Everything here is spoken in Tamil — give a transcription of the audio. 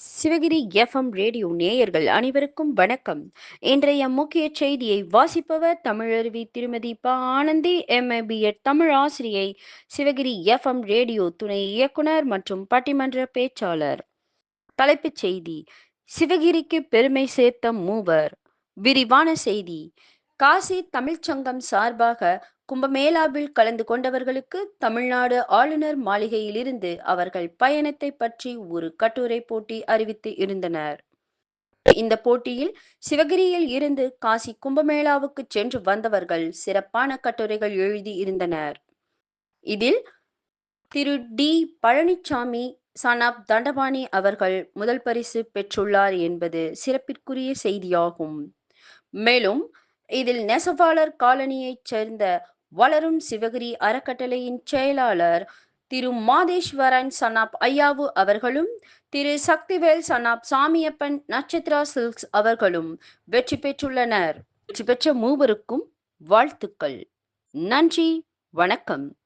சிவகிரி எஃப்எம் ரேடியோ நேயர்கள் அனைவருக்கும் வணக்கம். இன்றைய முக்கிய செய்தியை வாசிப்பவர் தமிழருவி திருமதி ப. ஆனந்தி எம்ஏபிஎட் தமிழ் ஆசிரியை சிவகிரி எஃப்எம் ரேடியோ துணை இயக்குனர் மற்றும் பட்டிமன்ற பேச்சாளர். தலைப்புச் செய்தி சிவகிரிக்கு பெருமை சேர்த்த மூவர். விரிவான செய்தி காசி தமிழ்ச்சங்கம் சார்பாக கும்பமேளாவில் கலந்து கொண்டவர்களுக்கு தமிழ்நாடு ஆளுநர் மாளிகையிலிருந்து அவர்கள் பயணத்தை பற்றி ஒரு கட்டுரை போட்டி அறிவித்து இருந்தனர். இந்த போட்டியில் சிவகிரியில் இருந்து காசி கும்பமேளாவுக்கு சென்று வந்தவர்கள் சிறப்பான கட்டுரைகள் எழுதி இருந்தனர். இதில் திரு. டி. பழனிசாமி சனாப் தண்டபாணி அவர்கள் முதல் பரிசு பெற்றுள்ளார் என்பது சிறப்பிற்குரிய செய்தியாகும். மேலும் இதில் நெசவாளர் காலனியைச் சேர்ந்த வளரும் சிவகிரி அறக்கட்டளையின் செயலாளர் திரு மாதேஸ்வரன் சனாப் ஐயாவு அவர்களும் திரு சக்திவேல் சனாப் சாமியப்பன் நட்சத்திரா சில்க்ஸ் அவர்களும் வெற்றி பெற்றுள்ளனர். வெற்றி பெற்ற மூவருக்கும் வாழ்த்துக்கள். நன்றி. வணக்கம்.